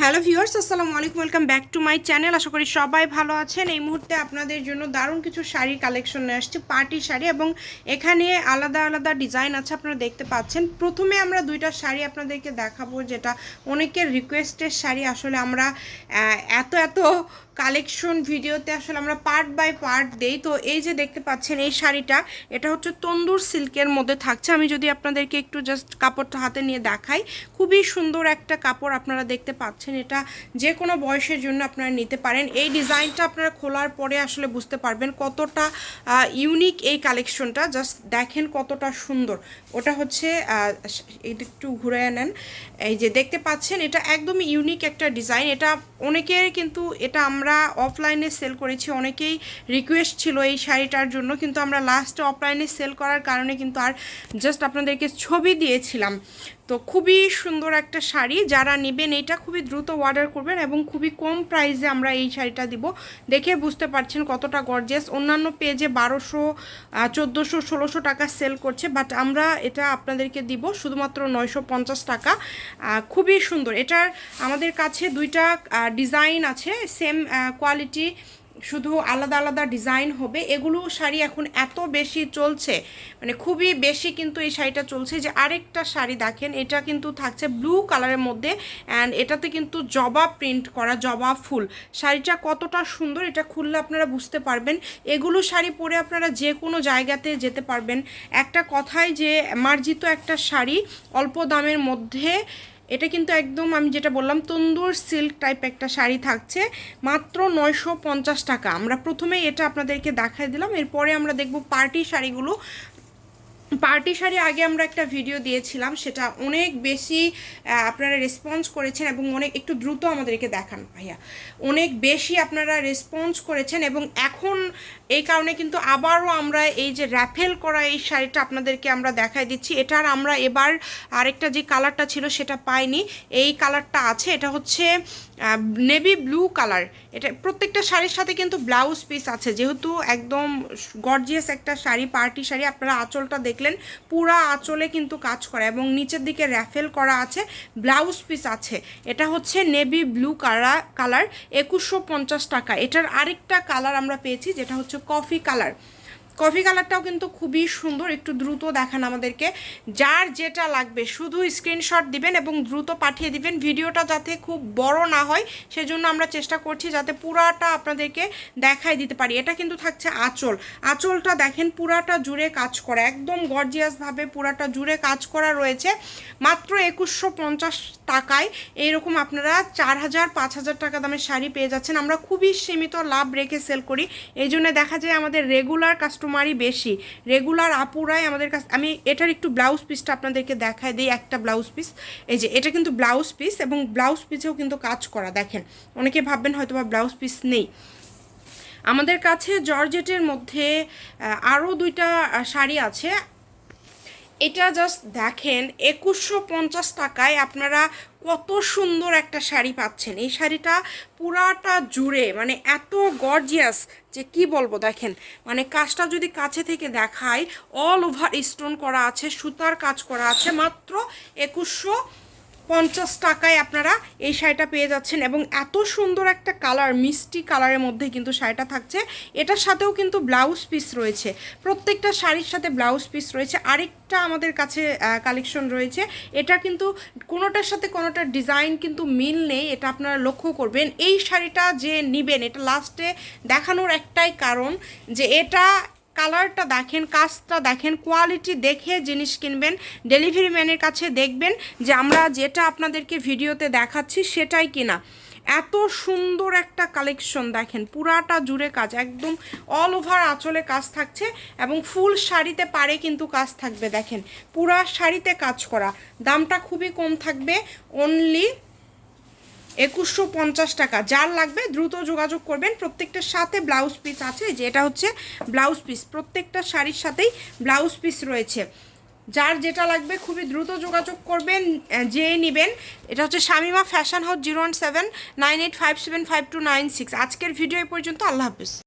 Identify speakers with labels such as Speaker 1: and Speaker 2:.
Speaker 1: Hello viewers, আসসালামু আলাইকুম, welcome back to my channel. আশা করি সবাই ভালো আছেন। এই মুহূর্তে আপনাদের জন্য দারুণ কিছু শাড়ির কালেকশন নিয়ে আসছে, পার্টি শাড়ি এবং এখানে আলাদা আলাদা ডিজাইন আছে, আপনারা দেখতে পাচ্ছেন। প্রথমে আমরা দুইটা শাড়ি আপনাদেরকে দেখাবো, যেটা অনেকের রিকোয়েস্টের শাড়ি। আসলে আমরা এত এত কালেকশন ভিডিওতে আসলে আমরা পার্ট বাই পার্ট দেই। তো এই যে দেখতে পাচ্ছেন এই শাড়িটা, এটা হচ্ছে তন্দুর সিল্কের মধ্যে থাকছে। আমি যদি আপনাদেরকে একটু জাস্ট কাপড়টা হাতে নিয়ে দেখাই, খুবই সুন্দর একটা কাপড় আপনারা দেখতে পাচ্ছেন। এটা যে কোনো বয়সের জন্য আপনারা নিতে পারেন। এই ডিজাইনটা আপনারা খোলার পরে আসলে বুঝতে পারবেন কতটা ইউনিক এই কালেকশনটা জাস্ট দেখেন কতটা সুন্দর। ওটা হচ্ছে এটা একটু ঘুরে নেন। এই যে দেখতে পাচ্ছেন, এটা একদমই ইউনিক একটা ডিজাইন। এটা অনেকের কিন্তু, এটা আমরা অফলাইনে সেল করেছি। অনেকেই রিকোয়েস্ট ছিল এই শাড়িটার জন্য, কিন্তু আমরা লাস্টে অফলাইনে সেল করার কারণে কিন্তু আর জাস্ট আপনাদেরকে ছবি দিয়েছিলাম। তো খুবই সুন্দর একটা শাড়ি। যারা নেবেন এটা খুবই দ্রুত অর্ডার করবেন এবং খুবই কম প্রাইসে আমরা এই শাড়িটা দিব। দেখে বুঝতে পারছেন কতটা গর্জিয়াস অন্যান্য পেজে বারোশো চোদ্দোশো, ষোলোশো টাকা সেল করছে বাট আমরা এটা আপনাদেরকে দিব শুধুমাত্র নয়শো পঞ্চাশ টাকা। খুবই সুন্দর। এটার আমাদের কাছে দুইটা ডিজাইন আছে সেম কোয়ালিটি শুধু আলাদা আলাদা ডিজাইন হবে, এগুলো শাড়ি এখন এত বেশি চলছে মানে খুবই বেশি কিন্তু এই শাড়িটা চলছে যে আরেকটা শাড়ি দেখেন, এটা কিন্তু থাকছে ব্লু কালারের মধ্যে অ্যান্ড এটাতে কিন্তু জবা প্রিন্ট করা জবা ফুল। শাড়িটা কতটা সুন্দর এটা খুললে আপনারা বুঝতে পারবেন। এগুলো শাড়ি পরে আপনারা যে কোনো জায়গাতে যেতে পারবেন। একটা কথাই যে মার্জিত একটা শাড়ি অল্প দামের মধ্যে এটা কিন্তু একদম আমি যেটা বললাম, তন্দুর সিল্ক টাইপ একটা শাড়ি থাকছে, মাত্র নয়শো পঞ্চাশ টাকা। আমরা প্রথমে এটা আপনাদেরকে দেখাই দিলাম, এরপরে আমরা দেখব পার্টি শাড়িগুলো পার্টি শাড়ি আগে আমরা একটা ভিডিও দিয়েছিলাম, সেটা অনেক বেশি আপনারা রেসপন্স করেছেন এবং অনেক, একটু দ্রুত আমাদেরকে দেখান ভাইয়া। অনেক বেশি আপনারা রেসপন্স করেছেন এবং এখন এই কারণে কিন্তু আবারও আমরা এই যে র্যাফেল করা এই শাড়িটা আপনাদেরকে আমরা দেখাই দিচ্ছি। এটার আমরা এবার আরেকটা যে কালারটা ছিল সেটা পাইনি। এই কালারটা আছে, এটা হচ্ছে নেভি ব্লু কালার এটা প্রত্যেকটা শাড়ির সাথে কিন্তু ব্লাউজ পিস আছে। যেহেতু একদম গর্জিয়াস একটা শাড়ি, পার্টি শাড়ি, আপনারা আঁচলটা দেখলেন পুরা আঁচলে কিন্তু কাজ করা এবং নিচের দিকে র্যাফেল করা আছে, ব্লাউজ পিস আছে। এটা হচ্ছে নেভি ব্লু কালা কালার, একুশশো পঞ্চাশ টাকা। এটার আরেকটা কালার আমরা পেয়েছি, যেটা হচ্ছে কফি কালার। কফি কালারটাও কিন্তু খুবই সুন্দর, একটু দ্রুত দেখান আমাদেরকে। যার যেটা লাগবে, শুধু স্ক্রিনশট দিবেন এবং দ্রুত পাঠিয়ে দিবেন। ভিডিওটা যাতে খুব বড় না হয়, সেজন্য আমরা চেষ্টা করছি যাতে পুরাটা আপনাদেরকে দেখাই দিতে পারি। এটা কিন্তু থাকছে আঁচল। আঁচলটা দেখেন, পুরাটা জুড়ে কাজ করা, একদম গর্জিয়াসভাবে পুরাটা জুড়ে কাজ করা রয়েছে। মাত্র একুশশো পঞ্চাশ টাকায়, এইরকম আপনারা চার হাজার পাঁচ হাজার টাকা দামের শাড়ি পেয়ে যাচ্ছেন। আমরা খুবই সীমিত লাভ রেখে সেল করি। এই জন্য দেখা যায় আমাদের রেগুলার কাস্টমারই বেশি। রেগুলার আপুরাই আমাদের কাছে আমি এটার একটু ব্লাউজ পিসটা আপনাদেরকে দেখায় দিই, একটা ব্লাউজ পিস এই যে, এটা কিন্তু ব্লাউজ পিস এবং ব্লাউজ পিসেও কিন্তু কাজ করা, দেখেন। অনেকে ভাববেন হয়তো বা ব্লাউজ পিস নেই। আমাদের কাছে জর্জেটের মধ্যে আরও দুইটা শাড়ি আছে। এটা জাস্ট দেখেন, একুশশো পঞ্চাশ টাকায় আপনারা কত সুন্দর একটা শাড়ি পাচ্ছেন। এই শাড়িটা পুরাটা জুড়ে মানে এত গর্জিয়াস যে কি বলব দেখেন মানে কাজটা যদি কাছে থেকে দেখায় অল ওভার স্টোন করা আছে, সুতার কাজ করা আছে, মাত্র একুশশো পঞ্চাশ টাকায় আপনারা এই শাড়িটা পেয়ে যাচ্ছেন এবং এত সুন্দর একটা কালার, মিষ্টি কালারের মধ্যে কিন্তু শাড়িটা থাকছে। এটার সাথেও কিন্তু ব্লাউজ পিস রয়েছে। প্রত্যেকটা শাড়ির সাথে ব্লাউজ পিস রয়েছে। আরেকটা আমাদের কাছে কালেকশন রয়েছে। এটা কিন্তু কোনোটার সাথে কোনোটার ডিজাইন কিন্তু মিল নেই। এটা আপনারা লক্ষ্য করবেন। এই শাড়িটা যে নিবেন, এটা লাস্টে দেখানোর একটাই কারণ যে এটা কালারটা দেখেন, কাজটা দেখেন কোয়ালিটি দেখে জিনিস কিনবেন ডেলিভারি ম্যানের কাছে দেখবেন যে আমরা যেটা আপনাদেরকে ভিডিওতে দেখাচ্ছি সেটাই কিনা। এত সুন্দর একটা কালেকশন দেখেন, পুরাটা জুড়ে কাজ, একদম অল ওভার আঁচলে কাজ থাকছে এবং ফুল শাড়িতে পারে কিন্তু কাজ থাকবে দেখেন, পুরা শাড়িতে কাজ করা, দামটা খুবই কম থাকবে অনলি একুশশো পঞ্চাশ টাকা। যার লাগবে দ্রুত যোগাযোগ করবেন। প্রত্যেকটার সাথে ব্লাউজ পিস আছে। যে এটা হচ্ছে ব্লাউজ পিস প্রত্যেকটা শাড়ির সাথেই ব্লাউজ পিস রয়েছে। যার যেটা লাগবে খুবই দ্রুত যোগাযোগ করবেন যেয়ে নেবেন। এটা হচ্ছে Shamima fashion house zero one seven nine eight five seven five two nine six. আজকের ভিডিও এই পর্যন্ত। আল্লাহ হাফিজ।